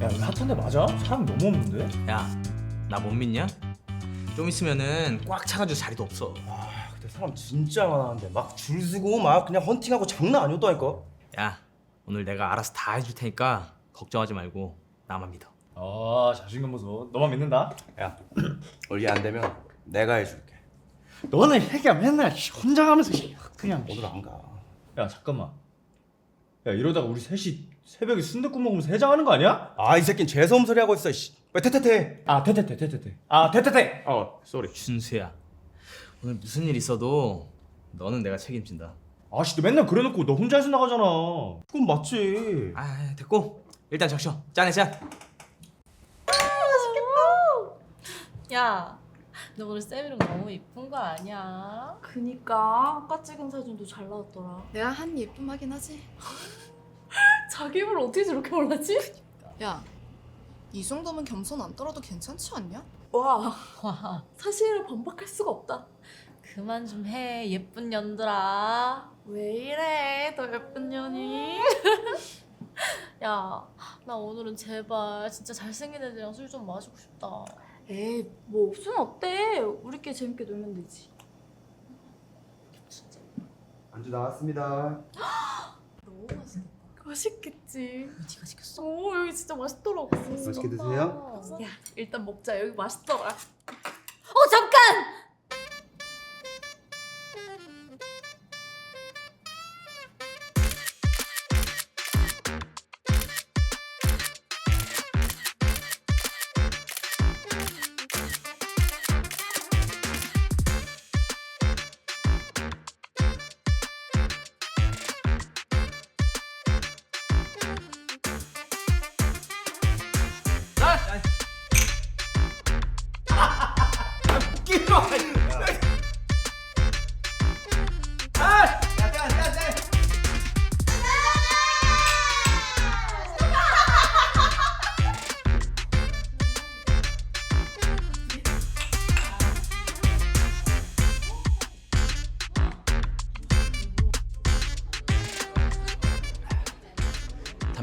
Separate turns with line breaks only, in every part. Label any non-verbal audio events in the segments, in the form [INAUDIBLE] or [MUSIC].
야 이거 핫한데 맞아? 사람 너무 없는데?
야, 나 못 믿냐? 좀 있으면은 꽉 차가지고 자리도 없어.
아 근데 사람 진짜 많았는데 막 줄 서고 막 그냥 헌팅하고 장난 아니었다니까
야, 오늘 내가 알아서 다 해줄 테니까 걱정하지 말고 나만 믿어.
아 자신감 보소 너만 믿는다?
야 [CLEARS THROAT] 원리 안 되면 내가 해줄게
너는 핵이야 맨날 혼자 가면서 그냥
오늘 안 가
야 잠깐만 야 이러다가 우리 셋이 새벽에 순댓국 먹으면서 해장하는 거 아니야?
아 이 새끼는 재수없는 소리 하고 있어 씨. 왜 태태태
아 테테테 테테테 아 테테테 어 쏘리
준수야, 오늘 무슨 일 있어도 너는 내가 책임진다.
아씨 너 맨날 그래놓고 너 혼자 해서 나가잖아
그건 맞지
아, 됐고 일단 적셔. 짠해 짠.
야, 너 오늘 쌤이랑 너무 이쁜 거 아니야?
그니까 아까 찍은 사진도 잘 나왔더라.
내가 한 예쁨 하긴 하지. [LAUGHS]
자기 입을 어떻게 저렇게 몰랐지?
야, 이 정도면 겸손 안 떨어도 괜찮지 않냐?
와
와,
사실을 반박할 수가 없다.
그만 좀 해, 예쁜 년들아.
왜 이래 너 예쁜 년이? [LAUGHS]
야, 나 오늘은 제발 진짜 잘생긴 애들이랑 술 좀 마시고 싶다.
에이 뭐 없으면 어때? 우리끼리 재밌게 놀면 되지.
안주 나왔습니다 [LAUGHS]
맛있겠지.
네가 시켰어?
오 여기 진짜 맛있더라고.
맛있게 드세요
야 일단 먹자 여기 맛있더라.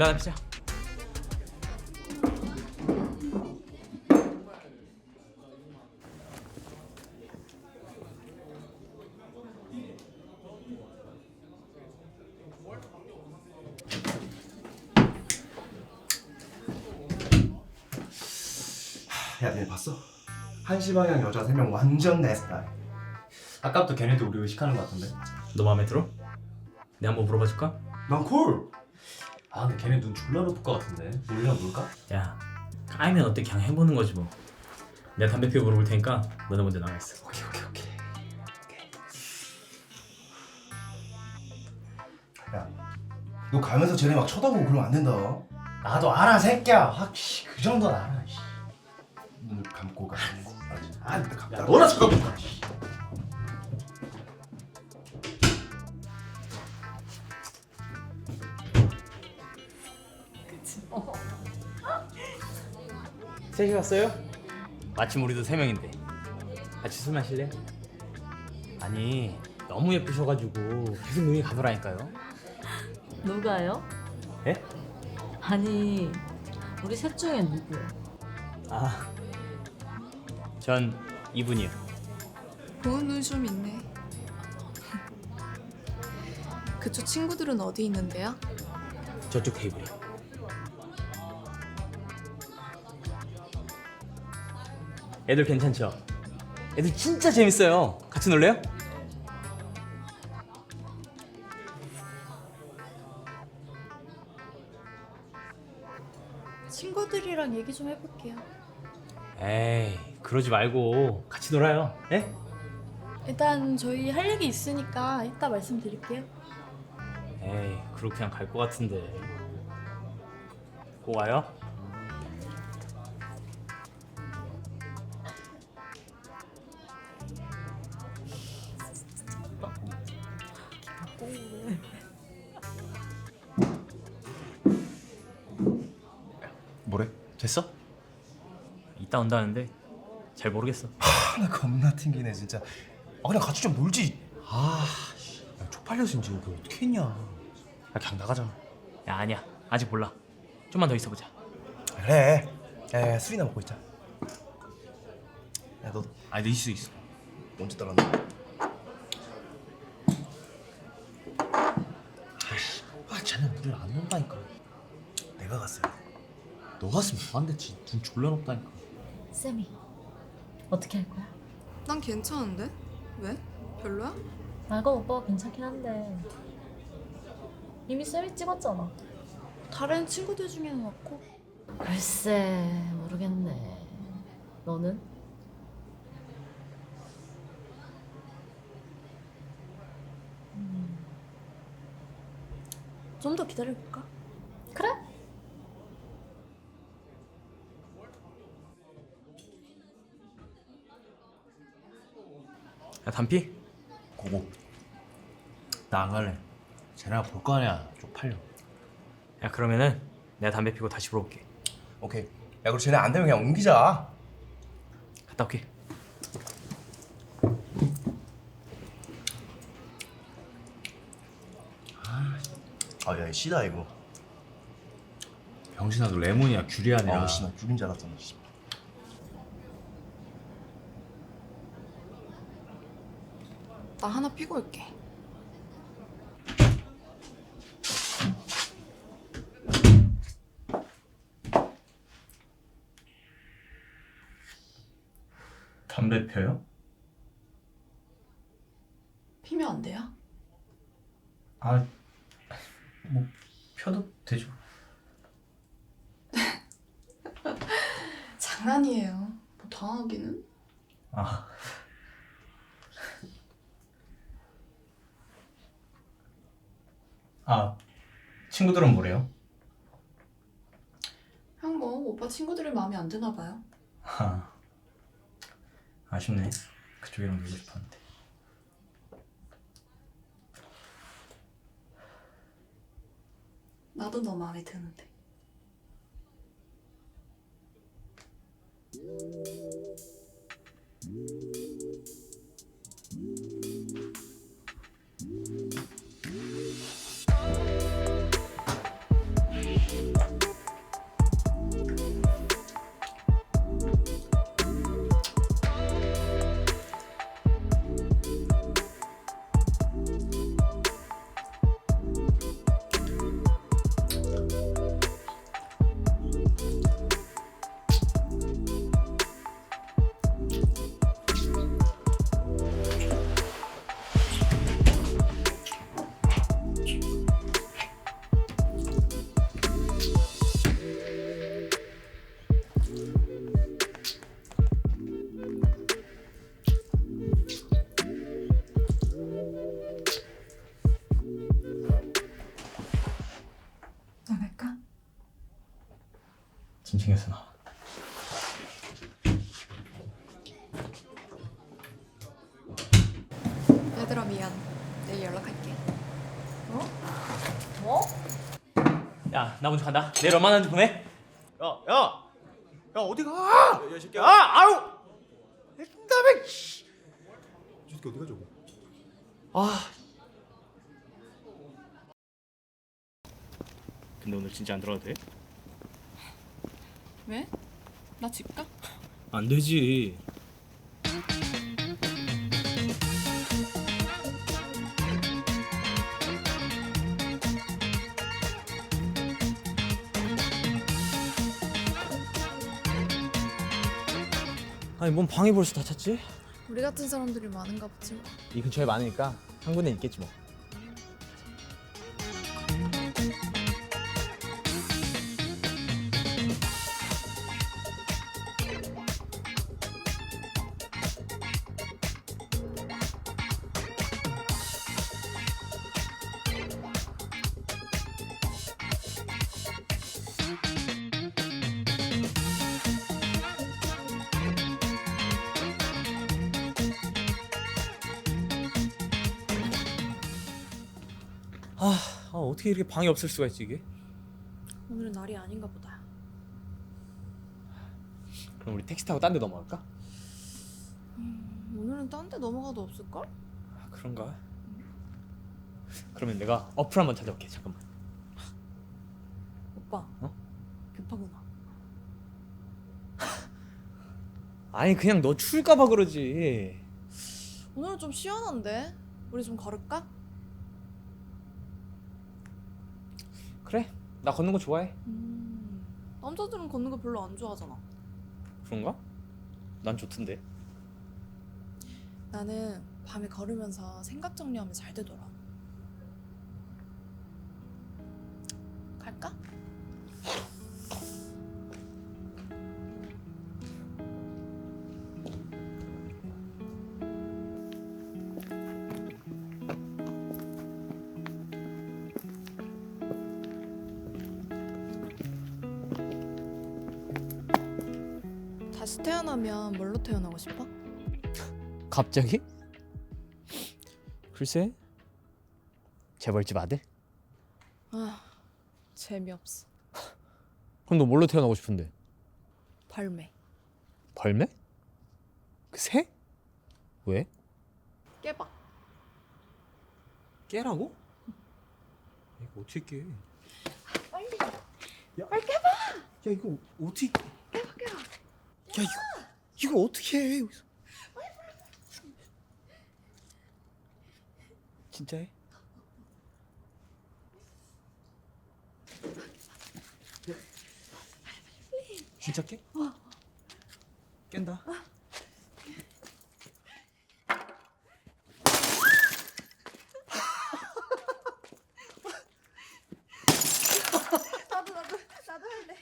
담배 하나 피자.
야 내일 봤어? 한시 방향 여자 3명 완전 내 스타일
아까부터 걔네들 우리 의식하는 거 같은데
너 마음에 들어? 내가 한번 물어봐 줄까?
난 콜
아 근데 걔네 눈 졸라 높을 것 같은데 우리랑 놀까?
야, 까이면 어때? 그냥 해보는 거지 뭐. 내가 담배 피워 물어볼 테니까 너네 먼저 나가 있어.
오케이 오케이 오케이 야너 가면서 쟤네 막 쳐다보고 그러면 안 된다
나도 알아 새끼야 확씨 그 정도는 알아 씨.
눈을 감고 가? 아 감다
야 너나 쳐다본다
셋이 왔어요? 마침 우리도 세 명인데 같이 술 마실래? 아니 너무 예쁘셔가지고 계속 눈이 가더라니까요.
누가요?
예?
아니, 우리 셋 중에 누구요?
아, 전 이분이요.
좋은 눈좀 있네. 그쪽 친구들은 어디 있는데요?
저쪽 테이블이요. 애들 괜찮죠? 애들 진짜 재밌어요. 같이 놀래요?
친구들이랑 얘기 좀 해볼게요.
에이, 그러지 말고 같이 놀아요. 예?
일단 저희 할 얘기 있으니까 이따 말씀드릴게요.
에이, 그렇게 그냥 갈 것 같은데. 꼭 와요? 됐어? 이따 온다는데 잘 모르겠어.
나 겁나 튕기네 진짜 아 그냥 같이 좀 놀지 아 씨. 야, 쪽팔려서 이제 여기 어떻게 했냐 야 그냥 나가자
야 아니야 아직 몰라. 좀만 더 있어보자.
그래. 야, 야 술이나 먹고 있자. 야, 너
아니 너 있어 있어.
언제 따랐나?
아 쟤는 우리를 안 논다니까.
내가 갔어요.
너 갔으면 안 됐지. 눈 졸라 높다니까.
쌤이 어떻게 할 거야?
난 괜찮은데? 왜? 별로야?
나가 오빠가 괜찮긴 한데 이미 쌤이 찍었잖아.
다른 친구들 중에는 없고
글쎄 모르겠네. 너는?
좀 더 기다려볼까?
야 단피?
고고. 나 안 갈래. 쟤네가 볼 거 아니야. 쪽팔려.
야 그러면은 내가 담배 피고 다시 불어올게.
오케이. 야, 그럼 쟤네 안 되면 그냥 옮기자.
갔다 올게.
아, 야, 씨다 이거.
병신아 너 레몬이야 귤이 아니라.
아, 씨, 나 죽인 줄 알았잖아. 씨.
나 하나 피고 올게.
담배 펴요?
피면 안 돼요?
아, 뭐 펴도 되죠. [LAUGHS]
장난이에요. 뭐 당하기는?
아. 아, 친구들은 뭐래요?
형뭐 오빠 친구들이 마음에 안 드나 봐요.
아, 아쉽네. 그쪽이랑 놀고 싶었는데.
나도 너 마음에 드는데. 나
먼저 간다. 내일 얼마나 보내?
야, 야, 야 어디 가? 야, 이 새끼야. 아, 아우. 다음에. 이 새끼 어디 가 저거?
아. 근데 오늘 진짜 안 들어가도 돼?
왜? 나 집 가?
안 되지. 아니 뭔 방이 벌써 다 찼지?
우리 같은 사람들이 많은가 보지 뭐.
이 근처에 많으니까 한 군데 있겠지 뭐. 아, 아 어떻게 이렇게 방이 없을 수가 있지 이게?
오늘은 날이 아닌가 보다.
그럼 우리 택시 타고 딴 데 넘어갈까?
오늘은 딴 데 넘어가도 없을걸?
아, 그런가? 그러면 내가 어플 한번 찾아볼게 잠깐만
오빠.
어?
급하구나.
아니 그냥 너 추울까봐 그러지.
오늘은 좀 시원한데? 우리 좀 걸을까?
그래. 나 걷는 거 좋아해.
음, 남자들은 걷는 거 별로 안 좋아하잖아.
그런가? 난 좋던데.
나는 밤에 걸으면서 생각 정리하면 잘 되더라. 갈까? 다시 태어나면 뭘로 태어나고 싶어?
갑자기? 글쎄 재벌집 아들?
아 재미없어.
그럼 너 뭘로 태어나고 싶은데?
벌매.
벌매? 그 새? 왜?
깨봐.
깨라고? 이거 어떻게 깨?
빨리.
야, 빨리 깨봐. 야 이거 어떻게? 깨봐 깨봐. 야 이거 이거 어떻게 해? 진짜 해? 야, 진짜 깨? 깬다.
나도 나도 나도 할래.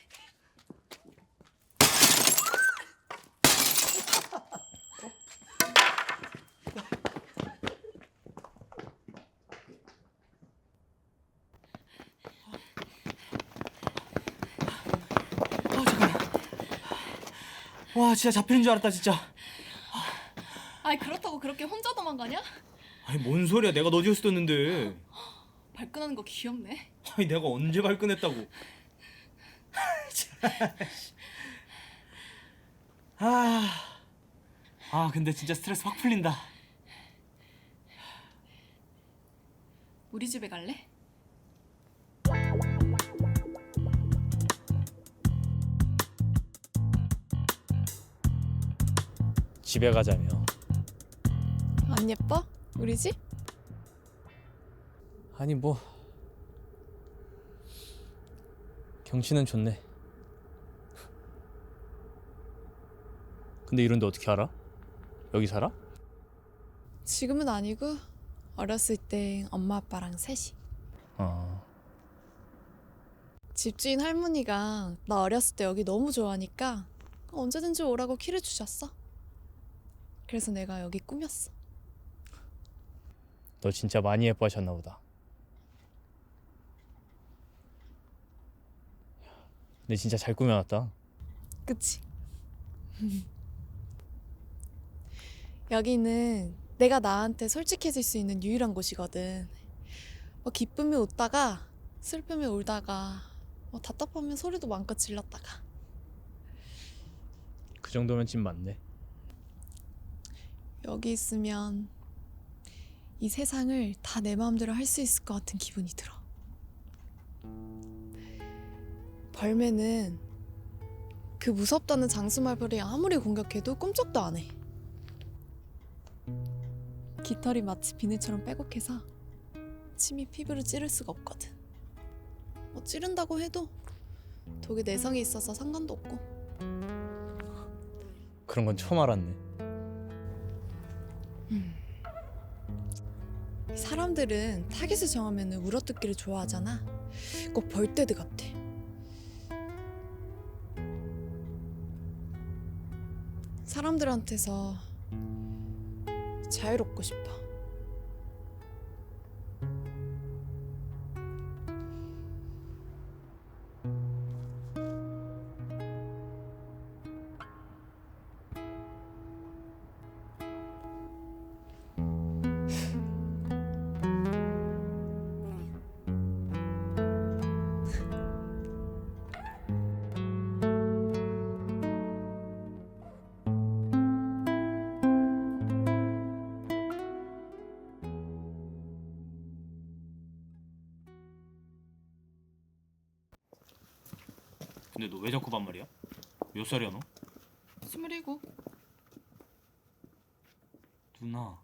아 잠깐만. 와 진짜 잡히는 줄 알았다 진짜.
아니 그렇다고 그렇게 혼자 도망가냐?
아니 뭔 소리야? 내가 너 뒤였었는데.
발끈하는 거 귀엽네.
아니 내가 언제 발끈했다고? 아, 아 근데 진짜 스트레스 확 풀린다.
우리 집에 갈래?
집에 가자며
안 예뻐? 우리 집?
아니 뭐 경치는 좋네 근데 이런데 어떻게 알아? 여기 살아?
지금은 아니고 어렸을 때 엄마 아빠랑 셋이.
어
집주인 할머니가 나 어렸을 때 여기 너무 좋아하니까 언제든지 오라고 키를 주셨어. 그래서 내가 여기 꾸몄어.
너 진짜 많이 예뻐하셨나 보다. 근데 진짜 잘 꾸며놨다.
그치? [LAUGHS] 여기는 내가 나한테 솔직해질 수 있는 유일한 곳이거든. 뭐 기쁨이 웃다가 슬픔이 울다가 뭐 답답하면 소리도 마음껏 질렀다가
그 정도면 찐 맞네.
여기 있으면 이 세상을 다 내 마음대로 할 수 있을 것 같은 기분이 들어. 벌매는 그 무섭다는 장수말벌이 아무리 공격해도 꼼짝도 안 해. 깃털이 마치 비늘처럼 빼곡해서 침이 피부를 찌를 수가 없거든. 뭐 찌른다고 해도 독에 내성이 있어서 상관도 없고.
그런 건 처음 알았네.
사람들은 타깃을 정하면 울어뜯기를 좋아하잖아. 꼭 벌떼들 같아. 사람들한테서 자유롭고 싶어.
근데 너 왜 자꾸 반말이야? 몇 살이야 너?
스물일곱
누나